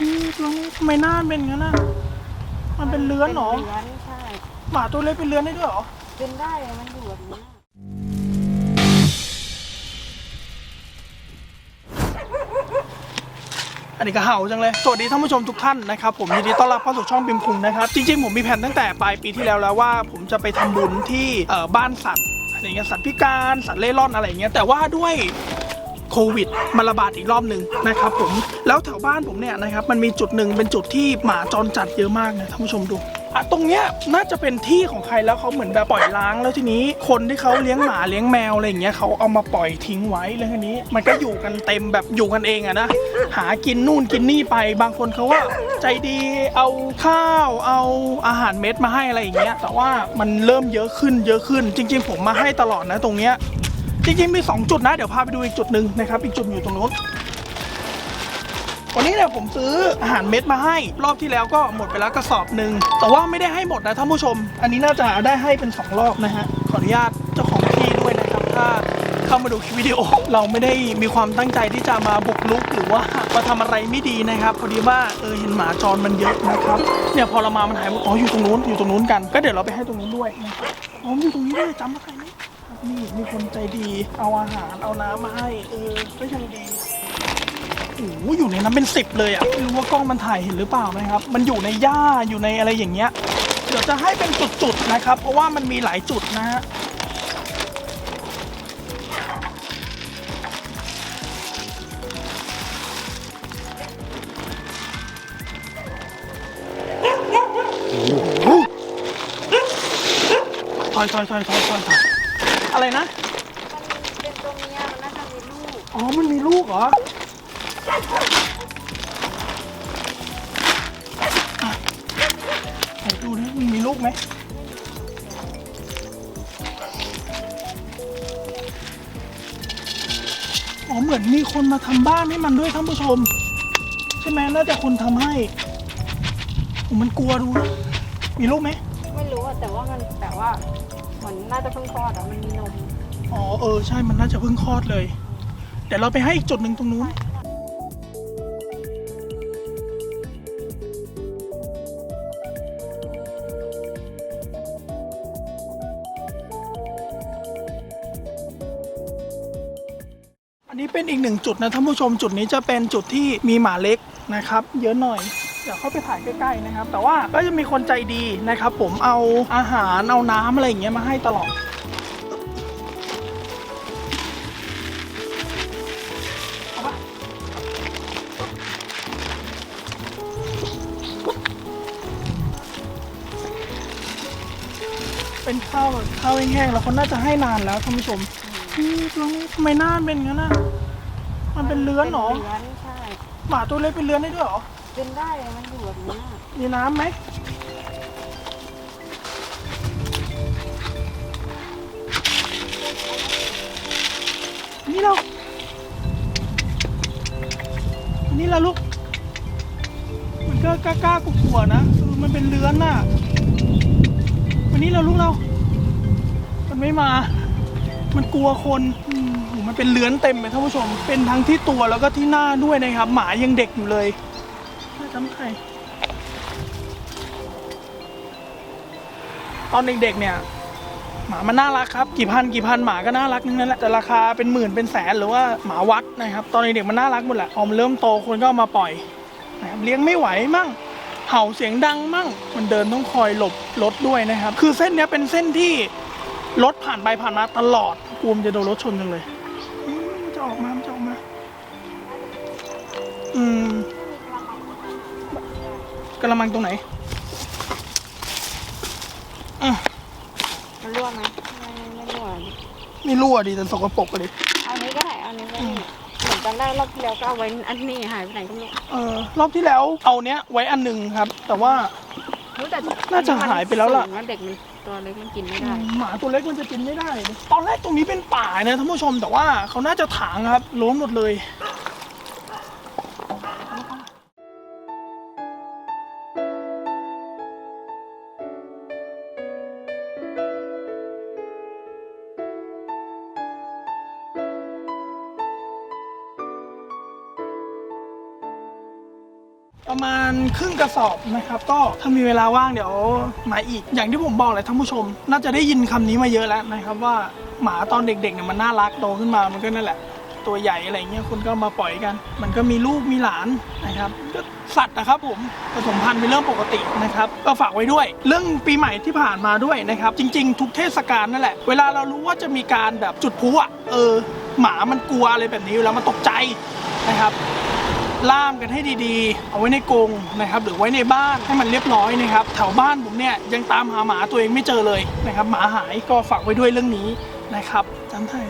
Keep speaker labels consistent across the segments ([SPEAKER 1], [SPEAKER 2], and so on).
[SPEAKER 1] นี่ตัวนี้ทำไมหน้ามันเป็นงั้นน่ะมันเป็นเลื้อนเหรอ
[SPEAKER 2] เลื้อนใช่
[SPEAKER 1] หมาตัวเล็กเป็นเลื้อนได้ด้วยเหรอ
[SPEAKER 2] เป็นได้มันอยู่แบบนี้
[SPEAKER 1] อันนี้ก็เห่าจังเลย สวัสดีท่านผู้ชมทุกท่านนะครับ ผมยินดีต้อนรับเข้าสู่ช่องปิมคุงนะครับ จริงๆ ผมมีแผนตั้งแต่ปลายปีที่แล้วแล้วว่า ผมจะไปทำบุญที่เอ่อบ้านสัตว์อะไรเงี้ยสัตว์พิการสัตว์เล่ร่อนอะไรเงี้ยแต่ว่าด้วย โควิดมาระบาดอีกรอบหนึ่งนะครับผมแล้วแถวบ้านผมเนี่ยนะครับมันมีจุดหนึ่งเป็นจุดที่หมาจรจัดเยอะมากนะท่านผู้ชมดูอะตรงเนี้ยน่าจะเป็นที่ของใครแล้วเขาเหมือนแบบปล่อยล้างแล้วทีนี้คนที่เขาเลี้ยงหมาเลี้ยงแมวอะไรอย่างเงี้ยเขาเอามาปล่อยทิ้งไว้แล้วทีนี้ มันก็อยู่กันเต็มแบบอยู่กันเองอะนะหากินนู่นกินนี่ไป บางคนเขาว่าใจดีเอาข้าวเอาอาหารเม็ดมาให้อะไรอย่างเงี้ยแต่ว่ามันเริ่มเยอะขึ้นเยอะขึ้น จริง ๆ ผมมาให้ตลอดนะตรงเนี้ย จริงๆมีสองจุดนะ เดี๋ยวพาไปดูอีกจุดหนึ่งนะครับ อีกจุดอยู่ตรงนู้นวันนี้เนี่ยผมซื้ออาหารเม็ดมาให้ รอบที่แล้วก็หมดไปแล้วกระสอบหนึ่งแต่ว่าไม่ได้ให้หมดนะท่านผู้ชม อันนี้น่าจะได้ให้เป็น 2 รอบนะฮะขออนุญาตเจ้าของที่ด้วยนะครับถ้าเข้ามาดูคลิปวิดีโอ เราไม่ได้มีความตั้งใจที่จะมาบุกรุกหรือว่ามาทำอะไรไม่ดีนะครับ พอดีว่าเออเห็นหมาจรมันเยอะนะครับเนี่ยพอเรามามันหายหมดอ๋ออยู่ตรงนู้นอยู่ตรงนู้นกัน ก็เดี๋ยวเราไปให้ตรงนู้นด้วยนะครับอ๋ออยู่ตรงนี้ด้วยจำมาใครไหม นี่มีคนใจดี เอาอาหารเอาน้ำมาให้ เออ ก็ยังดีโอ้โหอยู่ในนั้นเป็นสิบเลยอะไม่รู้ว่ากล้องมันถ่ายเห็นหรือเปล่านะครับ มันอยู่ในหญ้าอยู่ในอะไรอย่างเงี้ย เดี๋ยวจะให้เป็นจุดๆนะครับ เพราะว่ามันมีหลายจุดนะฮะถอยถอยถอยถอยถอย อะไรนะ
[SPEAKER 2] มันเป็นตัวเมียมันน่าจะมีลูก
[SPEAKER 1] อ๋อ มันมีลูกเหรอไหนดูดิมันมีลูกไหมอ๋อ เหมือนมีคนมาทำบ้านให้มันด้วยท่านผู้ชม ใช่ไหมน่าจะคนทำให้โอ้มันกลัวดูนะมีลูกไหม
[SPEAKER 2] ไม่รู้อะแต่ว่ามันแต่ว่า เหมือนน่าจะเพิ่งคลอดอะมันมีนม
[SPEAKER 1] อ๋อเออใช่มันน่าจะเพิ่งคลอดเลย เดี๋ยวเราไปให้อีกจุดหนึ่งตรงนู้น อันนี้เป็นอีกหนึ่งจุดนะท่านผู้ชมจุดนี้จะเป็นจุดที่มีหมาเล็กนะครับ เยอะหน่อย เดี๋ยวเข้าไปถ่ายใกล้ๆนะครับ แต่ว่าก็จะมีคนใจดีนะครับผมเอาอาหารเอาน้ำอะไรอย่างเงี้ยมาให้ตลอดเอาปะเป็นข้าวแบบข้าวแห้งๆแล้วเขาน่าจะให้นานแล้วท่านผู้ชมนี่ตัวนี้ทำไมหน้ามันเป็นงั้นน่ะมันเป็นเลื้อนเหรอ
[SPEAKER 2] เลื้อนใช่
[SPEAKER 1] หมาตัวเล็กเป็นเลื้อนได้ด้วยเหรอ
[SPEAKER 2] เป็นได้มันอยู่แบบนี้
[SPEAKER 1] มีน้ำไหมอันนี่เราอันนี้เราลูก มันก็กล้าๆกลัวๆนะเออมันเป็นเลื้อนน่ะวันนี้เราลูกเรา มันไม่มา มันกลัวคนอืมโหมันเป็นเลื้อนเต็มเลยท่านผู้ชม เป็นทั้งที่ตัวแล้วก็ที่หน้าด้วยนะครับ หมายังเด็กอยู่เลย น่าจำใครตอนเด็กๆเนี่ย หมามันน่ารักครับ กี่พันกี่พันหมาก็น่ารักทั้งนั้นแหละแต่ราคาเป็นหมื่นเป็นแสนหรือว่าหมาวัดนะครับ ตอนเด็กๆมันน่ารักหมดแหละพอมันเริ่มโตคนก็เอามาปล่อยนะครับเลี้ยงไม่ไหวมั่งเห่าเสียงดังมั่ง มันเดินต้องคอยหลบรถด้วยนะครับ คือเส้นนี้เป็นเส้นที่รถผ่านไปผ่านมาตลอดกลัวมนจะโดนรถชนจังเลยจะออกมาจะออกมา อืม กระมังตรงไหนอะ
[SPEAKER 2] มันรั่วไหมไม่ไม่รั่ว
[SPEAKER 1] ไม่รั่วดีแต่สกปรกเลย
[SPEAKER 2] เอานี้ก็ได้เอานี้ก็ได้เหมือนจำได้รอบที่แล้วก็เอาไว้อันนี้หายไปไหนก็ไม่รู้
[SPEAKER 1] เออรอบที่แล้วเอาเนี้ยไว้อันหนึ่งครับ แต่ว่า
[SPEAKER 2] รู้แต่
[SPEAKER 1] น่าจะหายไปแล้วล่ะ
[SPEAKER 2] สูงเด็กมันตัวเล็กมันกินไม่
[SPEAKER 1] อื
[SPEAKER 2] ได้
[SPEAKER 1] มหมาตัวเล็กมันจะกินไม่ได้ ตอนแรกตรงนี้เป็นป่านะท่านผู้ชมแต่ว่าเขาน่าจะถางครับล้มหมดเลย ณครึ่งกระสอบนะครับ ก็ถ้ามีเวลาว่างเดี๋ยวมาอีก อย่างที่ผมบอกเลยท่านผู้ชม น่าจะได้ยินคำนี้มาเยอะแล้วนะครับ ว่าหมาตอนเด็กๆเนี่ยมันน่ารักโตขึ้นมามันก็นั่นแหละ ตัวใหญ่อะไรเงี้ยคนก็มาปล่อยกัน มันก็มีลูกมีหลานนะครับก็สัตว์นะครับผมผสมพันธุ์เป็นเรื่องปกตินะครับ ก็ฝากไว้ด้วย เรื่องปีใหม่ที่ผ่านมาด้วยนะครับ จริง ๆ ทุกเทศกาลนั่นแหละ เวลาเรารู้ว่าจะมีการแบบจุดพลุอะเออหมามันกลัวอะไรแบบนี้แล้วมันตกใจนะครับ ล่ามกันให้ดีๆ เอาไว้ในกรงนะครับหรือไว้ในบ้านให้มันเรียบร้อยนะครับแถวบ้านผมเนี่ยยังตามหาหมาตัวเองไม่เจอเลยนะครับหมาหายก็ฝากไว้ด้วยเรื่องนี้นะครับจำได้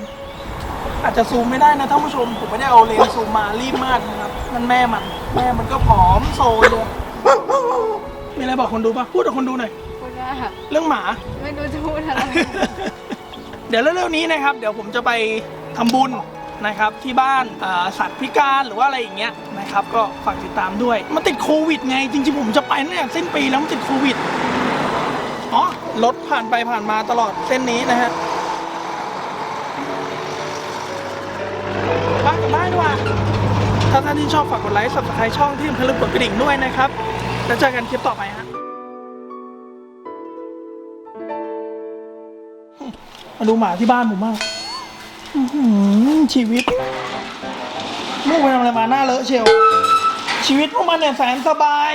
[SPEAKER 1] อาจจะซูมไม่ได้นะท่านผู้ชม ผมไม่ได้เอาเลนส์ซูมมารีบมากนะครับนั่นแม่มัน แม่มันก็ผอมโซเลยมีอะไรบอกคนดูปะพูดกับคนดูหน่อย
[SPEAKER 2] พูดว่า
[SPEAKER 1] เรื่องหมา
[SPEAKER 2] ไม่รู้จะพูดอะไร
[SPEAKER 1] เดี๋ยวเร็วๆนี้นะครับ เดี๋ยวผมจะไปทำบุญ นะครับที่บ้านสัตว์พิการหรือว่าอะไรอย่างเงี้ยนะครับก็ฝากติดตามด้วยมันติดโควิดไงจริงๆ ผมจะไปตั้งแต่สิ้นปีแล้วมันติดโควิดอ๋อรถผ่านไปผ่านมาตลอดเส้นนี้นะฮะบ้านกับบ้านดีกว่าถ้าท่านที่ชอบฝากกดไลค์ subscribe ช่องที่อย่าลืมกดกระดิ่งด้วยนะครับ แล้วเจอกันคลิปต่อไปฮะมาดูหมาที่บ้านผมบ้าง ชีวิตลูกไปทำอะไรมาหน้าเลอะเชียว ชีวิตพวกมันเนี่ยแสนสบาย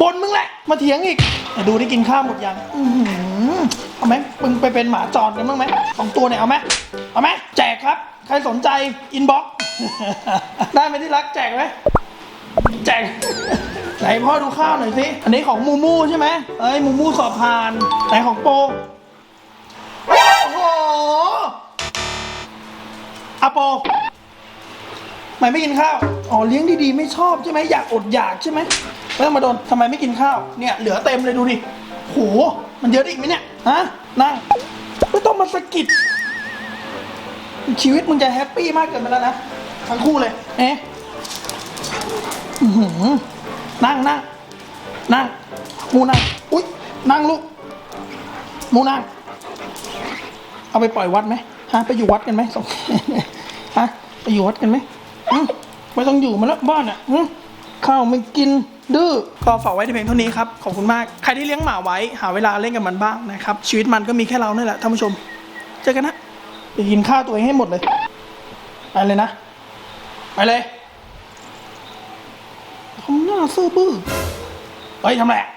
[SPEAKER 1] บนมึงแหละ มาเถียงอีกแต่ดูได้กินข้าวหมดยังอเอาไหมมึงไปเป็นหมาจรกันบ้างไหมสองตัวเนี่ยเอาไหมเอาไหมแจกครับ ใครสนใจอินบ็อกได้ไหมที่รักแจกไหมแจกไหนพ่อดูข้าวหน่อยสิ อันนี้ของมูมูใช่ไหมเอ้ยมูมูสอบผ่านไหนของโปโอ้โห อาโปทำไมไม่กินข้าว อ๋อเลี้ยงดีๆ ไม่ชอบใช่ไหมอยากอดอยากใช่ไหมไม่ต้องมาโดนทำไมไม่กินข้าว เนี่ยเหลือเต็มเลยดูดิโหมันเยอะได้อีกไหมเนี่ย ฮะ นั่ง ไม่ต้องมาสะกิด ชีวิตมึงจะแฮปปี้มากเกินไปแล้วนะ ทั้งคู่เลย เอ๊ะนั่งนั่งนั่งมูนั่ง อุ๊ย นั่งลูกมูนั่ง เอาไปปล่อยวัดไหมฮะไปอยู่วัดกันไหมสอง ฮะไปอยู่วัดกันไหมอืมไม่ต้องอยู่มาแล้วบ้านอะอืมข้าวไม่กินดื้อก็ฝากไว้ที่เพียงเท่านี้ครับ ขอบคุณมาก ใครที่เลี้ยงหมาไว้ หาเวลาเล่นกับมันบ้างนะครับ ชีวิตมันก็มีแค่เราเนี่ยแหละท่านผู้ชม เจอกันนะไปกินข้าวตัวเองให้หมดเลย ไปเลยนะ ไปเลยทำหน้าซื่อบื้อเฮ้ยทำไรอะ